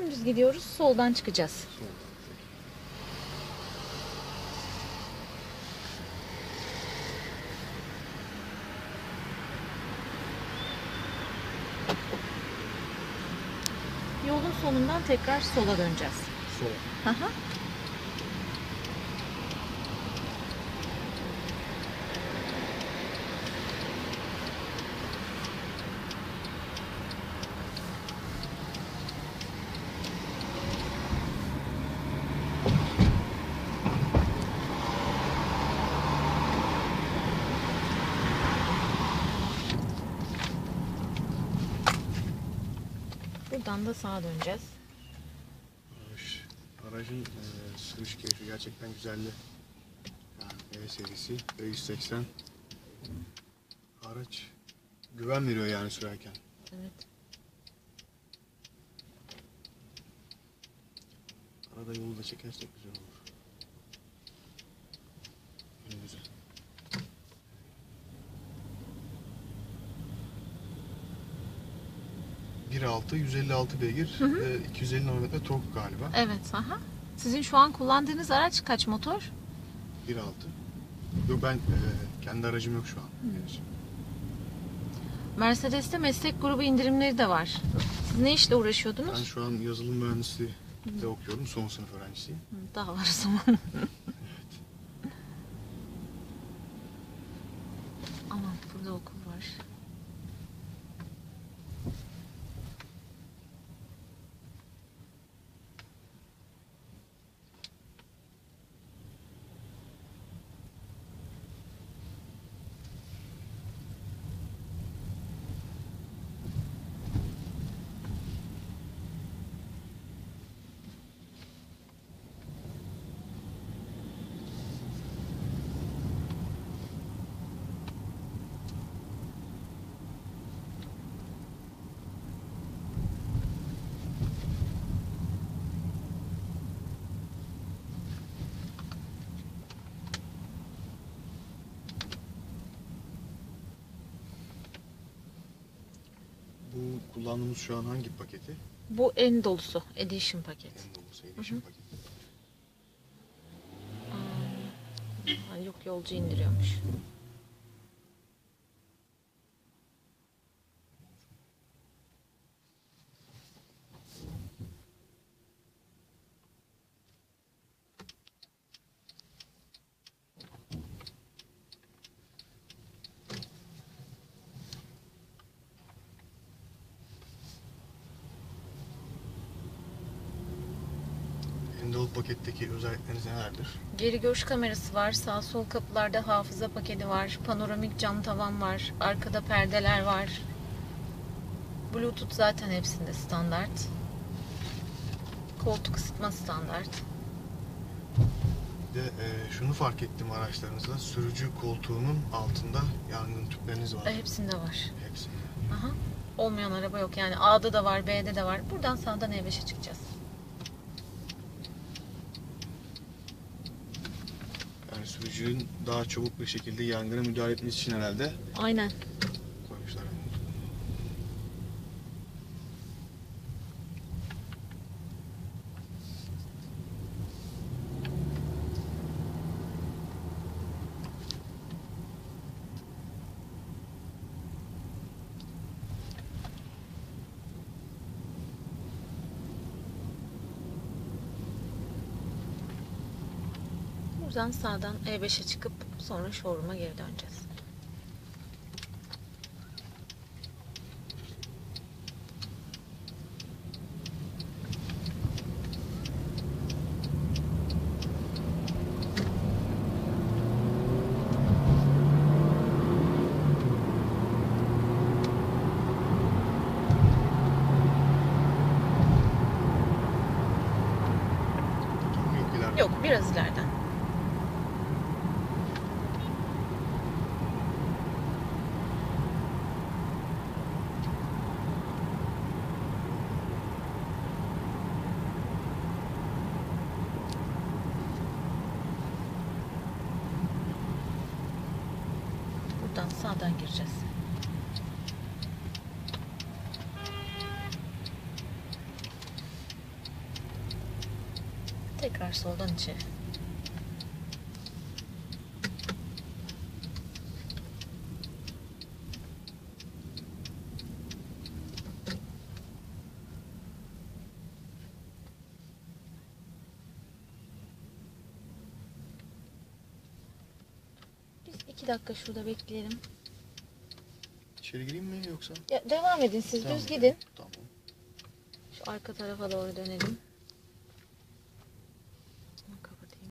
Dümdüz gidiyoruz. Soldan çıkacağız. Yolun sonundan tekrar sola döneceğiz. Sola. Aha. Buradan da sağa döneceğiz. Aracın e, sürüş keyfi gerçekten güzeldi. Yani E serisi ve 180 araç güven veriyor yani sürerken. Evet. Arada yolu da çekersek güzel olur. 1.6, 156 beygir, hı hı. E, 250 Nm tork galiba. Evet, aha. Sizin şu an kullandığınız araç kaç motor? 1.6. Yok ben e, kendi aracım yok şu an. Mercedes'te meslek grubu indirimleri de var. Siz ne işle uğraşıyordunuz? Ben şu an yazılım mühendisliği de okuyorum. Son sınıf öğrencisiyim. Daha var o zaman. evet. Aman burada okul var. Kullandığımız şu an hangi paketi? Bu en dolusu. Edition paket. En dolusu Edition paketi. Aa, yok yolcu indiriyormuş. Paketteki özellikleriniz nelerdir? Geri görüş kamerası var. Sağ sol kapılarda hafıza paketi var. Panoramik cam tavan var. Arkada perdeler var. Bluetooth zaten hepsinde standart. Koltuk ısıtma standart. Bir de e, şunu fark ettim araçlarınızda. Sürücü koltuğunun altında yangın tüpleriniz var. E, Hepsinde var. Hepsinde. Aha. Olmayan araba yok. Yani A'da da var, B'de de var. Buradan sağdan E5'e çıkacağız. Yani sürücünün daha çabuk bir şekilde yangına müdahale etmesi için herhalde Aynen. Buradan sağdan E5'e çıkıp sonra showroom'a geri döneceğiz. Yok biraz ileriden. Buradan sağdan gireceğiz. Tekrar soldan içeri. İki dakika şurada bekleyelim. İçeri gireyim mi yoksa? Ya devam edin siz Tamam. düz gidin. Tamam. Şu arka tarafa doğru dönelim.